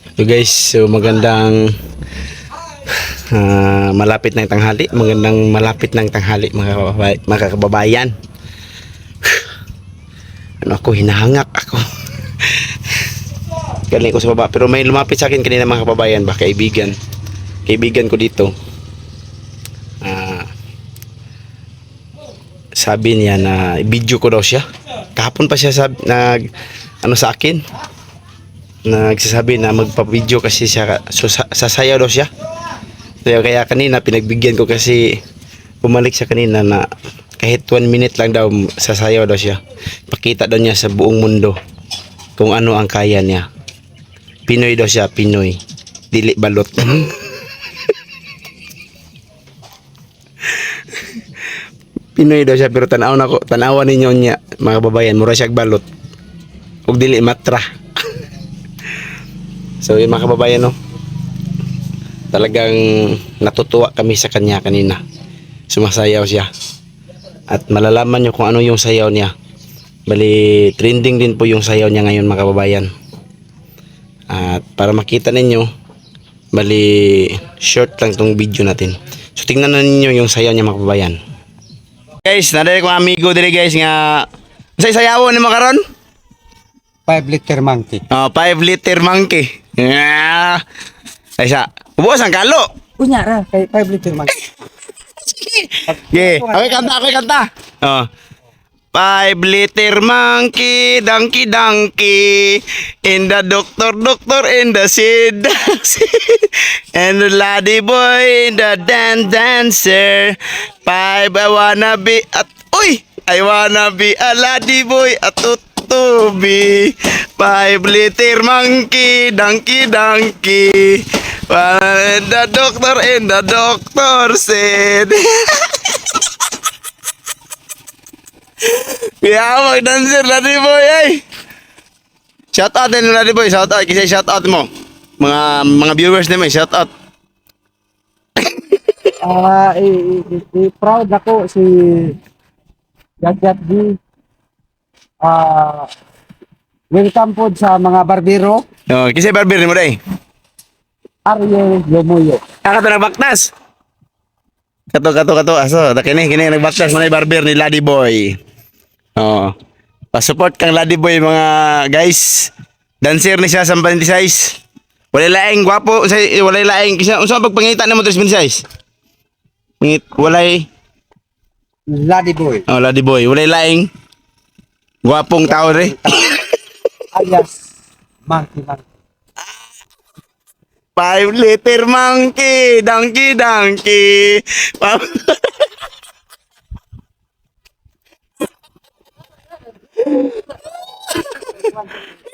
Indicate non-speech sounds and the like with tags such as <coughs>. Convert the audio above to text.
So guys, so magandang ah, malapit ng tanghali. Magandang malapit ng tanghali mga, mga kababayan. Ano ako, hinahangak ako. <laughs> Galing ko sa baba. Pero may lumapit sa akin kanina mga kababayan ba, kaibigan. Kaibigan ko dito. Ah, sabi niya na video ko daw siya. Kahapon pa siya sab nag ano sa akin. Nagsasabi na magpa-video kasi siya so, sa, sasayaw daw siya. Kaya, kaya kanina pinagbigyan ko kasi bumalik siya kanina na kahit one minute lang daw sasayaw daw siya. Pakita daw niya sa buong mundo kung ano ang kaya niya. Pinoy daw siya, Pinoy. Dili balot. <laughs> Pinoy daw siya pero tanaw na ko, tanawan ninyo niya mga kababayan, mura siya balot. Ug dili matra. So yun mga kababayan no. Talagang natutuwa kami sa kanya kanina. Sumasayaw siya. At malalaman nyo kung ano yung sayaw niya. Bali, trending din po yung sayaw niya ngayon mga kababayan. At para makita ninyo, bali, short lang tong video natin. So tingnan na ninyo yung sayaw niya mga kababayan. Guys, nadali ko amigo diri guys nga sa sayawon ni makaron? 5 liter monkey. Oh, 5 liter monkey. Yeah. Ay sa, ubos ang kalo. Unya ra kay 5 liter monkey. Okay, okay kanta, okay kanta. Oh. Five liter monkey, donkey donkey, in the doctor doctor in the seed, and the laddie boy in the dance dancer. Five I wanna be at uy, I wanna be a laddie boy at tutubi. Five liter monkey, donkey donkey. And the doctor and the doctor said. Kaya mag-dancer Ladi Boy ay. Shout out din Ladi Boy, shout out kasi shout out mo. Mga mga viewers naman, shout out. Ah, i, i- proud ako si Yagyat G. Ah, welcome po sa mga barbero. Oh, kasi barber mo dai. Ariel Lomuyo. Ah, kato nagbaktas. Kato kato kato aso, da kini kini nagbaktas man barber ni Ladi Boy. Oh. Pa-support kang Ladi Boy mga guys. Dancer ni siya sa 26. Wala laing gwapo, sa wala laing kasi unsa pagpangita nimo 26? Ngit walay Lady Boy. Oh, Ladi Boy, walay laing. Gwapong tao re. <coughs> Alias Monkey Monkey. Five liter monkey, donkey donkey. <laughs>